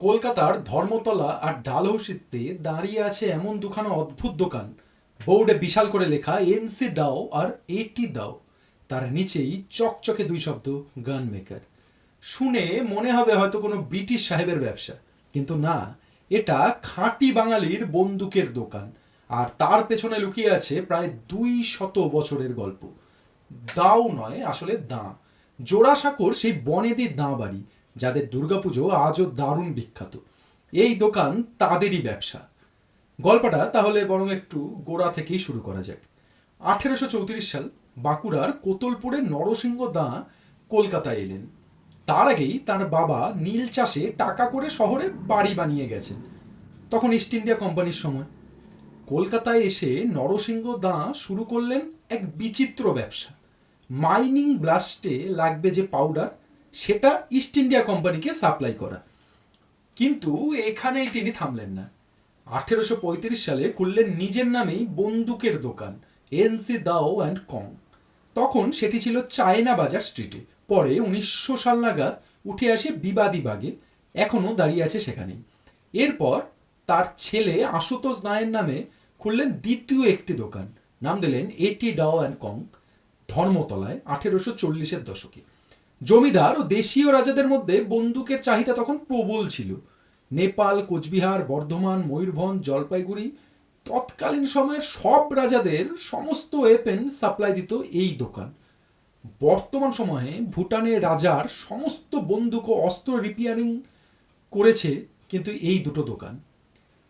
কলকাতার ধর্মতলা আর ডালহৌসিতে দাঁড়িয়ে আছে এমন দুখানা অদ্ভুত দোকান। বোর্ডে বিশাল করে লেখা এনসি দাও আর এটি দাও তার নিচেই চকচকে দুই শব্দ গান মেকার শুনে মনে হবে হয়তো কোনো ব্রিটিশ সাহেবের ব্যবসা। কিন্তু না, এটা খাঁটি বাঙালির বন্দুকের দোকান। আর তার পেছনে লুকিয়ে আছে প্রায় দুই শত বছরের গল্প। দাও নয়, আসলে দাঁ। জোড়াসাঁকোর সেই বনেদি দাঁ বাড়ি যাদের দুর্গাপুজো আজও দারুণ বিখ্যাত। এই দোকান তাদেরই ব্যবসা। গল্পটা তাহলে বরং একটু গোড়া থেকেই শুরু করা যাক। আঠেরোশো চৌত্রিশ সাল বাঁকুড়ার কোতলপুরে নরসিংহ দাঁ কলকাতায় এলেন। তার আগেই তার বাবা নীল চাষে টাকা করে শহরে বাড়ি বানিয়ে গেছেন। তখন ইস্ট ইন্ডিয়া কোম্পানির সময়। কলকাতায় এসে নরসিংহ দাঁ শুরু করলেন এক বিচিত্র ব্যবসা। মাইনিং ব্লাস্টে লাগবে যে পাউডার সেটা ইস্ট ইন্ডিয়া কোম্পানিকে সাপ্লাই করা। কিন্তু এখানেই তিনি থামলেন না। আঠেরোশো পঁয়ত্রিশ সালে খুললেন নিজের নামেই বন্দুকের দোকান এনসি দাও অ্যান্ড কং তখন সেটি ছিল চায়না বাজার স্ট্রিটে পরে উনিশশো সাল নাগাদ উঠে আসে বিবাদী বাগে। এখনও দাঁড়িয়ে আছে সেখানেই। এরপর তার ছেলে আশুতোষ নায়ের নামে খুললেন দ্বিতীয় একটি দোকান। নাম দিলেন এটি ডাও অ্যান্ড কং ধর্মতলায় আঠেরোশো চল্লিশের দশকে। জমিদার ও দেশীয় রাজাদের মধ্যে বন্দুকের চাহিদা তখন প্রবল ছিল। নেপাল, কোচবিহার, বর্ধমান, ময়ূরভঞ্জ, জলপাইগুড়ি তৎকালীন সময়ের সব রাজাদের সমস্ত ওয়েপেন সাপ্লাই দিত এই দোকান। বর্তমান সময়ে ভুটানের রাজার সমস্ত বন্দুক ও অস্ত্র রিপেয়ারিং করেছে কিন্তু এই দুটো দোকান।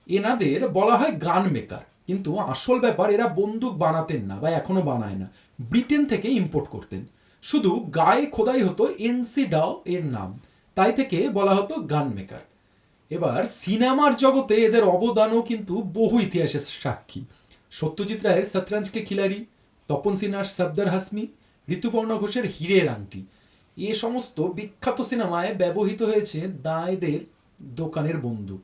এনাদের বলা হয় গান মেকার, কিন্তু আসল ব্যাপার এরা বন্দুক বানাতেন না বা এখনও বানায় না। ব্রিটেন থেকে ইম্পোর্ট করতেন। শুধু গায়ে খোদাই হতো এনসি ডাও এর নাম। তাই থেকে বলা হতো গান মেকার। এবার সিনেমার জগতে এদের অবদানও কিন্তু বহু ইতিহাসের সাক্ষী। সত্যজিৎ রায়ের সতরঞ্জকে খিলাড়ি, তপন সিনহার সবদার হাসমি, ঋতুপর্ণ ঘোষের হীরের আংটি। এ সমস্ত বিখ্যাত সিনেমায় ব্যবহৃত হয়েছে দায়দের দোকানের বন্দুক।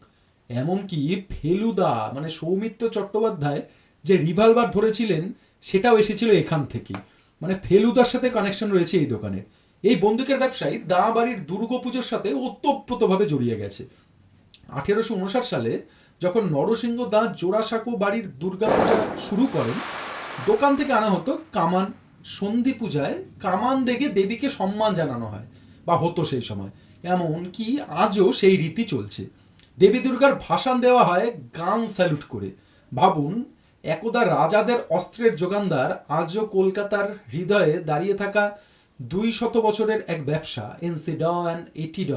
এমনকি ফেলুদা মানে সৌমিত্র চট্টোপাধ্যায় যে রিভলভার ধরেছিলেন, সেটাও এসেছিল এখান থেকেই। মানে ফেলুদার সাথে কানেকশন রয়েছে এই দোকানের এই বন্দুকের ব্যবসায়ী দা বাড়ির দুর্গাপুজোর সাথে ওতপ্রোতভাবে জড়িয়ে গেছে। আঠেরোশো উনষাট সালে যখন নরসিংহ দা জোড়াসাঁকো বাড়ির দুর্গাপূজা শুরু করেন, দোকান থেকে আনা হতো কামান। সন্ধি পূজায় কামান দেখে দেবীকে সম্মান জানানো হয়, বা হতো সেই সময়। এমন কি আজও সেই রীতি চলছে। দেবী দুর্গার ভাষণ দেওয়া হয় গান স্যালুট করে। ভাবুন একদা রাজাদের অস্ত্রের যোগানদার আজও কলকাতার হৃদয়ে দাঁড়িয়ে থাকা দুই শত বছরের এক ব্যবসা এনসি ড অ্যান্ড এটি ড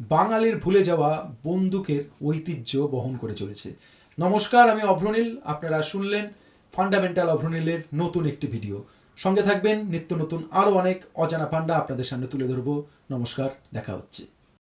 বাঙালির ভুলে যাওয়া বন্দুকের ঐতিহ্য বহন করে চলেছে। নমস্কার, আমি অভ্রনীল, আপনারা শুনলেন ফান্ডামেন্টাল অভ্রনীলের নতুন একটি ভিডিও। সঙ্গে থাকবেন নিত্য নতুন আরও অনেক অজানা পান্ডা আপনাদের সামনে তুলে ধরবো। নমস্কার, দেখা হচ্ছে।